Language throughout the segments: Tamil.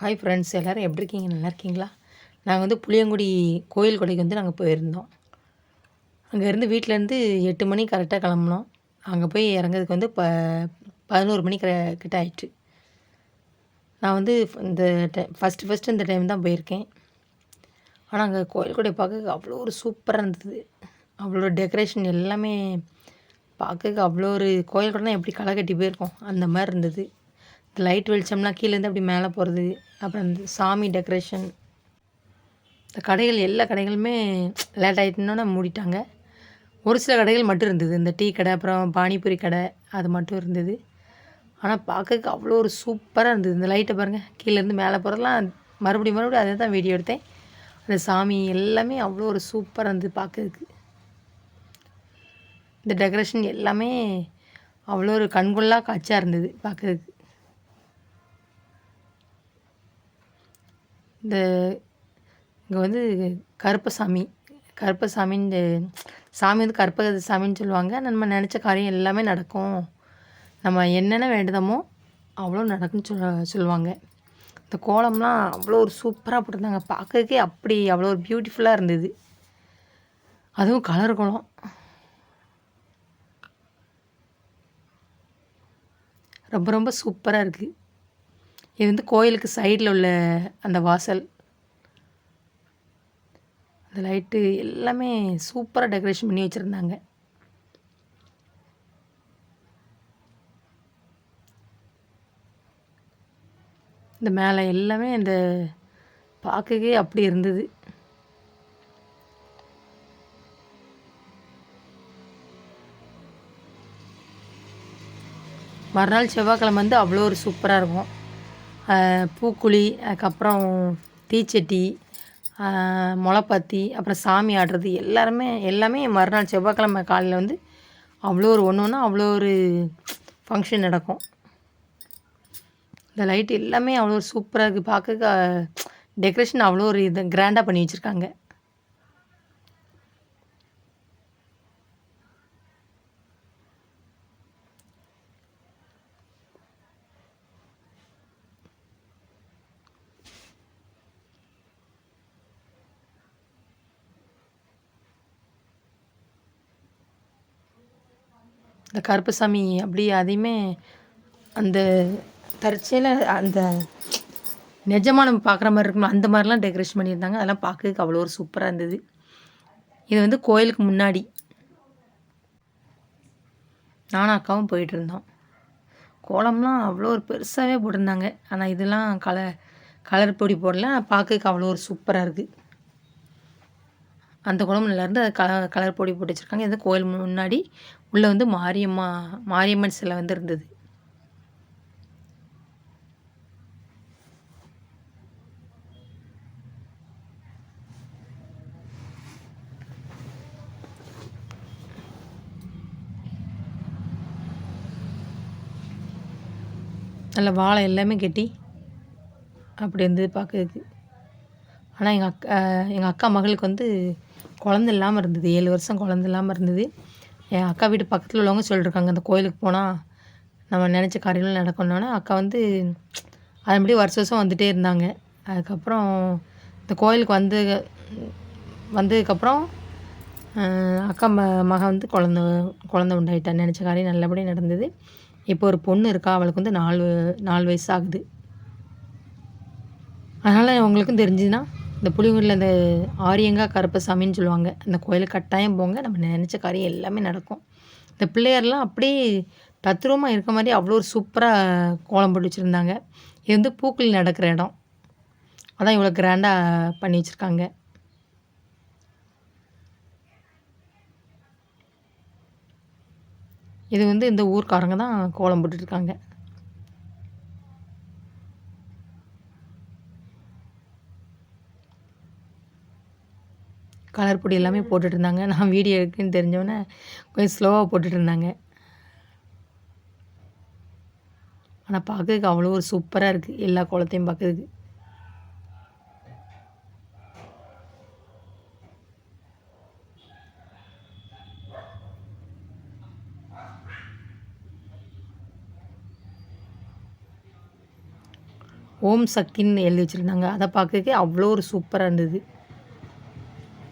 ஹாய் ஃப்ரெண்ட்ஸ் எல்லோரும் எப்படி இருக்கீங்க? நல்லா இருக்கீங்களா? நாங்கள் வந்து புளியங்குடி கோயில் கொடைக்கு வந்து நாங்கள் போயிருந்தோம். அங்கேருந்து வீட்டிலேருந்து எட்டு மணி கரெக்டாக கிளம்புனோம். அங்கே போய் இறங்குறதுக்கு வந்து ப பதினோரு மணி க கிட்ட ஆயிடுச்சு. நான் வந்து இந்த டைம் ஃபஸ்ட்டு ஃபஸ்ட்டு இந்த டைம் தான் போயிருக்கேன். ஆனால் அங்கே கோயில் கொடை பார்க்க அவ்வளோ ஒரு சூப்பராக இருந்தது. அவ்வளோ டெக்கரேஷன் எல்லாமே பார்க்க அவ்வளோ ஒரு கோயில் கொடைனா எப்படி களை கட்டி போயிருக்கோம்? அந்த மாதிரி இருந்தது. லைட் வெளிச்சம்லாம் கீழேருந்து அப்படி மேலே போகிறது அப்புறம் இந்த சாமி டெக்கரேஷன் இந்த கடைகள் எல்லா கடைகளுமே லேட் ஆகிட்டுனோட மூடிட்டாங்க. ஒரு சில கடைகள் மட்டும் இருந்தது. இந்த டீ கடை அப்புறம் பானிபூரி கடை அது மட்டும் இருந்தது. ஆனால் பார்க்கறதுக்கு அவ்வளோ ஒரு சூப்பராக இருந்தது. இந்த லைட்டை பாருங்கள் கீழேருந்து மேலே போகிறதெல்லாம் மறுபடியும் மறுபடியும் அதை தான் வீடியோ எடுத்தேன். அந்த சாமி எல்லாமே அவ்வளோ ஒரு சூப்பராக இருந்தது பார்க்கறதுக்கு. இந்த டெக்கரேஷன் எல்லாமே அவ்வளோ ஒரு கண்கொள்ளா காட்சியாக இருந்தது பார்க்கறதுக்கு. இந்த இங்கே வந்து கருப்பசாமி கருப்பசாமின்னு சாமி வந்து கருப்ப சாமின்னு சொல்லுவாங்க நம்ம நினச்ச காரியம் எல்லாமே நடக்கும். நம்ம என்னென்ன வேண்டுதமோ அவ்வளோ நடக்குன்னு சொல் சொல்லுவாங்க. இந்த கோலம்லாம் அவ்வளோ ஒரு சூப்பராக போட்டிருந்தாங்க. பார்க்கறதுக்கே அப்படி அவ்வளோ ஒரு பியூட்டிஃபுல்லாக இருந்தது. அதுவும் கலர் கோலம். ரொம்ப ரொம்ப சூப்பராக இருக்குது இது வந்து கோயிலுக்கு சைடில் உள்ள அந்த வாசல். அந்த லைட்டு எல்லாமே சூப்பராக டெக்கரேஷன் பண்ணி வச்சுருந்தாங்க. இந்த மேலே எல்லாமே இந்த பார்க்கவே அப்படி இருந்தது. மறுநாள் செவ்வாய்க்கிழமை வந்து அவ்வளோ ஒரு சூப்பராக இருக்கும். பூக்குழி அதுக்கப்புறம் தீச்சட்டி முளைப்பாத்தி அப்புறம் சாமி ஆடுறது எல்லாருமே எல்லாமே மறுநாள் செவ்வாய்க்கிழமை காலையில் வந்து அவ்வளோ ஒரு ஒன்று ஒன்றா அவ்வளோ ஒரு ஃபங்க்ஷன் நடக்கும். இந்த லைட் எல்லாமே அவ்வளோ ஒரு சூப்பராக இருக்குது பார்க்க டெக்கரேஷன் அவ்வளோ ஒரு இது கிராண்டாக பண்ணி வச்சுருக்காங்க. இந்த கருப்பசாமி அப்படி அதையுமே அந்த தற்செயல அந்த நிஜமாக நம்ம பார்க்குற மாதிரி இருக்கணும் அந்த மாதிரிலாம் டெக்கரேஷன் பண்ணியிருந்தாங்க. அதெல்லாம் பார்க்கறதுக்கு அவ்வளோ ஒரு சூப்பராக இருந்தது. இது வந்து கோயிலுக்கு முன்னாடி. நானும் அக்காவும் போயிட்டு இருந்தோம். கோலம்லாம் அவ்வளோ ஒரு பெருசாகவே போட்டிருந்தாங்க. ஆனால் இதெல்லாம் கலர் கலர் பொடி போடல. பார்க்கறதுக்கு அவ்வளோ ஒரு சூப்பராக இருக்குது அந்த குழம்புலேருந்து அது கலர் கலர் பொடி போட்டு வச்சுருக்காங்க. இது கோயில் முன்னாடி உள்ளே வந்து மாரியம்மா மாரியம்மன் சிலை வந்து இருந்தது. நல்ல வாழை எல்லாமே கெட்டி அப்படி இருந்தது பார்க்குறது ஆனால் எங்கள் அக்கா எங்கள் அக்கா மகளுக்கு வந்து குழந்த இல்லாமல் இருந்தது. ஏழு வருஷம் குழந்த இல்லாமல் இருந்தது. என் அக்கா வீட்டு பக்கத்தில் உள்ளவங்க சொல்லியிருக்காங்க அந்த கோயிலுக்கு போனால் நம்ம நினச்ச காரியங்கள் நடக்கணும்னா அக்கா வந்து அதன்படி வருஷ வருஷம் வந்துகிட்டே இருந்தாங்க. அதுக்கப்புறம் இந்த கோயிலுக்கு வந்து வந்ததுக்கப்புறம் அக்கா ம மகன் வந்து குழந்த குழந்த உண்டாயிட்டா நினச்ச காரியம் நல்லபடியாக நடந்தது. இப்போ ஒரு பொண்ணு இருக்கா அவளுக்கு வந்து நாலு நாலு வயசு ஆகுது. அதனால் உங்களுக்கும் தெரிஞ்சுதுன்னா இந்த புளியூரில் இந்த ஆரியங்கா கருப்பசாமின்னு சொல்லுவாங்க. அந்த கோயிலுக்கு கட்டாயம் போங்க. நம்ம நினச்ச காரியம் எல்லாமே நடக்கும். இந்த பிள்ளையார்லாம் அப்படியே தத்ரூபமாக இருக்க மாதிரி அவ்வளோ ஒரு சூப்பராக கோலம் போட்டு வச்சுருந்தாங்க. இது வந்து பூக்கள் நடக்கிற இடம். அதான் இவ்வளோ கிராண்டாக பண்ணி வச்சுருக்காங்க. இது வந்து இந்த ஊர்க்காரங்க தான் கோலம் போட்டுட்ருக்காங்க கலர் பொடி எல்லாமே போட்டுட்டு இருந்தாங்க நான் வீடியோ எடுக்குன்னு தெரிஞ்சோன்னே கொஞ்சம் ஸ்லோவாக போட்டுட்டு இருந்தாங்க ஆனால் பார்க்கறதுக்கு அவ்வளோ ஒரு சூப்பராக இருக்குது எல்லா குளத்தையும் பார்க்கறதுக்கு ஓம் சக்தின்னு எழுதி வச்சுருந்தாங்க. அதை பார்க்கறதுக்கே அவ்வளோ ஒரு சூப்பராக இருந்தது.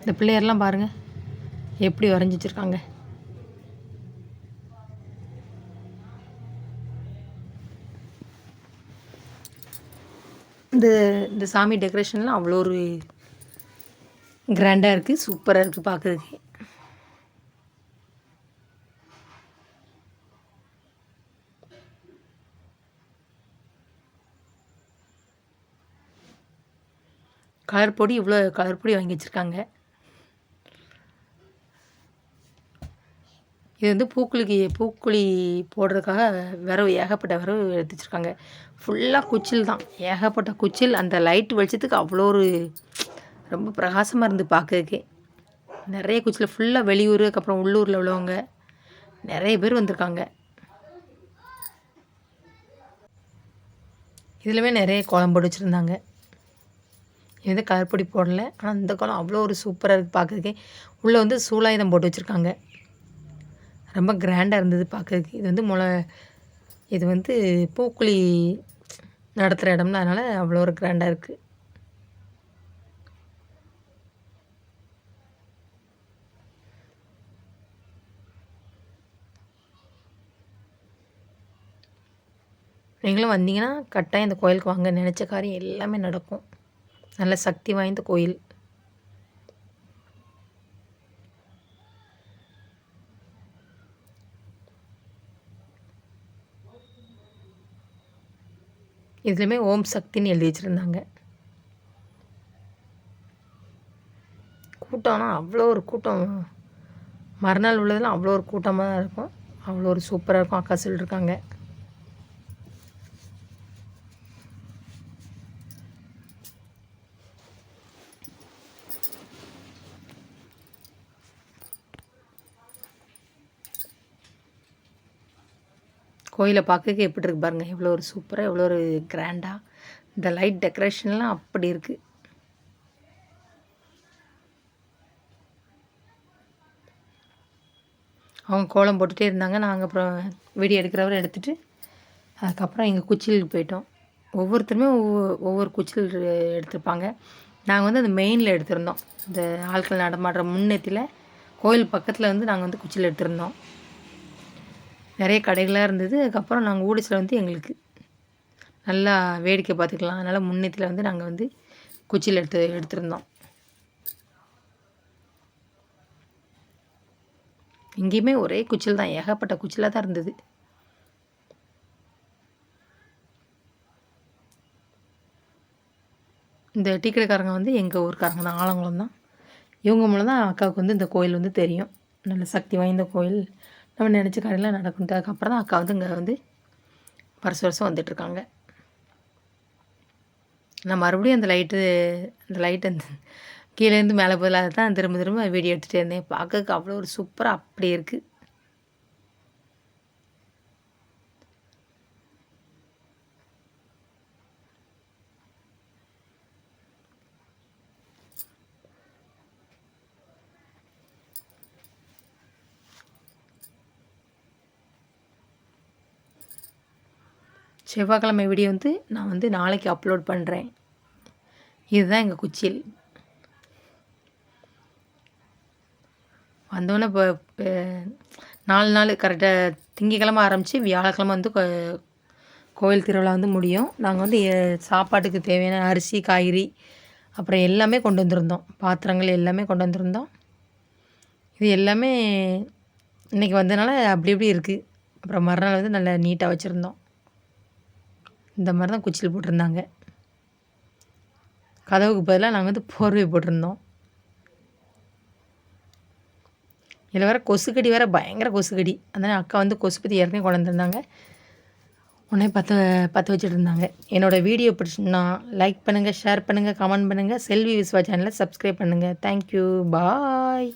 இந்த பிள்ளையர்லாம் பாருங்கள் எப்படி வரைஞ்சி வச்சுருக்காங்க இந்த இந்த சாமி டெக்கரேஷன்லாம் அவ்வளோ ஒரு கிராண்டாக இருக்குது சூப்பராக இருக்குது பார்க்குறதுக்கு கலர் பொடி இவ்வளோ கலர் பொடி வாங்கி வச்சுருக்காங்க. இது வந்து பூக்குழிக்கு பூக்குழி போடுறதுக்காக விரவு ஏகப்பட்ட விரவு எடுத்து வச்சுருக்காங்க ஃபுல்லாக குச்சில் தான். ஏகப்பட்ட குச்சில் அந்த லைட் வெளிச்சத்துக்கு அவ்வளோ ஒரு ரொம்ப பிரகாசமாக இருந்து பார்க்கறதுக்கே நிறைய குச்சில் ஃபுல்லாக வெளியூர் அப்புறம் உள்ளூரில் உள்ளவங்க நிறைய பேர் வந்திருக்காங்க. இதுலையுமே நிறைய கோலம் போட்டு வச்சுருந்தாங்க. இது வந்து போடலை போடல. ஆனால் இந்த கோலம் அவ்வளோ ஒரு சூப்பராக இருக்குது பார்க்குறதுக்கே உள்ளே வந்து சூலாயுதம் போட்டு வச்சுருக்காங்க. ரொம்ப கிராண்டாக இருந்தது பார்க்கறதுக்கு இது வந்து முளை இது வந்து பூக்குழி நடத்துகிற இடம்னா அதனால் அவ்வளோ ஒரு கிராண்டாக இருக்குது நீங்களும் வந்தீங்கன்னா கட்டாயம் இந்த கோயிலுக்கு வாங்க. நினச்ச காரியம் எல்லாமே நடக்கும். நல்ல சக்தி வாய்ந்த கோயில். இதுலையுமே ஓம் சக்தின்னு எழுதி வச்சுருந்தாங்க கூட்டம்னா அவ்வளோ ஒரு கூட்டம். மறுநாள் உள்ளதெல்லாம் அவ்வளோ ஒரு கூட்டமாக தான் இருக்கும். அவ்வளோ ஒரு சூப்பராக இருக்கும். அக்கா சொல்லியிருக்காங்க கோயிலை பார்க்க எப்படி இருக்கு பாருங்கள் எவ்வளோ ஒரு சூப்பராக எவ்வளோ ஒரு கிராண்டாக இந்த லைட் டெக்கரேஷன்லாம் அப்படி இருக்குது அவங்க கோலம் போட்டுகிட்டே இருந்தாங்க. நாங்கள் அப்புறம் வீடியோ எடுக்கிறவரை எடுத்துகிட்டு அதுக்கப்புறம் எங்கள் குச்சிலுக்கு போயிட்டோம். ஒவ்வொருத்தருமே ஒவ்வொரு ஒவ்வொரு குச்சில் எடுத்திருப்பாங்க. நாங்கள் வந்து அந்த மெயினில் எடுத்திருந்தோம். இந்த ஆட்கள் நடமாடுற முன்னேற்றியில் கோயில் பக்கத்தில் வந்து நாங்கள் வந்து குச்சியில் எடுத்திருந்தோம். நிறைய கடைகளாக இருந்தது. அதுக்கப்புறம் நாங்கள் ஊடிச்சில் வந்து எங்களுக்கு நல்லா வேடிக்கை பார்த்துக்கலாம். அதனால் முன்னத்தில் வந்து நாங்கள் வந்து குச்சியில் எடுத்து எடுத்திருந்தோம். எங்கேயுமே ஒரே குச்சில் தான் ஏகப்பட்ட குச்சிலாக தான் இருந்தது. இந்த டீ கடைக்காரங்க வந்து எங்கள் ஊருக்காரங்க தான் ஆலங்குளம் தான். இவங்க மூலம் தான் அக்காவுக்கு வந்து இந்த கோயில் வந்து தெரியும். நல்ல சக்தி வாய்ந்த கோயில். நம்ம நினச்ச காரியெல்லாம் நடக்கும் அதுக்கப்புறம் தான் அக்கா வந்து இங்கே வந்து வருஷம் வருஷம் வந்துட்டுருக்காங்க. நான் மறுபடியும் அந்த லைட்டு அந்த லைட் அந்த கீழேருந்து மேலே போதில் தான் திரும்ப திரும்ப வீடியோ எடுத்துகிட்டே இருந்தேன். பார்க்கறதுக்கு அவ்வளோ ஒரு சூப்பராக அப்படி இருக்குது செவ்வாய்க்கிழமை வீடியோ வந்து நான் வந்து நாளைக்கு அப்லோட் பண்ணுறேன் இதுதான் எங்கள் குச்சில் வந்தோடனே இப்போ நாலு நாள் கரெக்டாக திங்கக்கிழமை ஆரம்பித்து வியாழக்கிழமை வந்து கோயில் திருவிழா வந்து முடியும். நாங்கள் வந்து சாப்பாட்டுக்கு தேவையான அரிசி காய்கறி அப்புறம் எல்லாமே கொண்டு வந்திருந்தோம். பாத்திரங்கள் எல்லாமே கொண்டு வந்திருந்தோம். இது எல்லாமே இன்றைக்கி வந்ததுனால அப்படி இப்படி இருக்குது அப்புறம் மறுநாள் வந்து நல்லா நீட்டாக வச்சுருந்தோம். இந்த மாதிரி தான் குச்சியில் போட்டிருந்தாங்க. கதவுக்கு பதிலாக நாங்கள் வந்து போர்வை போட்டிருந்தோம். இதில் வேறு கொசுக்கடி வேறு பயங்கர கொசுக்கடி. அதனால் அக்கா வந்து கொசு பற்றி ஏற்கனவே கொண்டு உடனே பற்ற பற்ற வச்சுட்டு இருந்தாங்க என்னோடய வீடியோ பிடிச்சுன்னா லைக் பண்ணுங்கள் ஷேர் பண்ணுங்கள் கமெண்ட் பண்ணுங்கள் செல்வி விஸ்வா சேனலை சப்ஸ்கிரைப் பண்ணுங்கள் தேங்க்யூ பாய்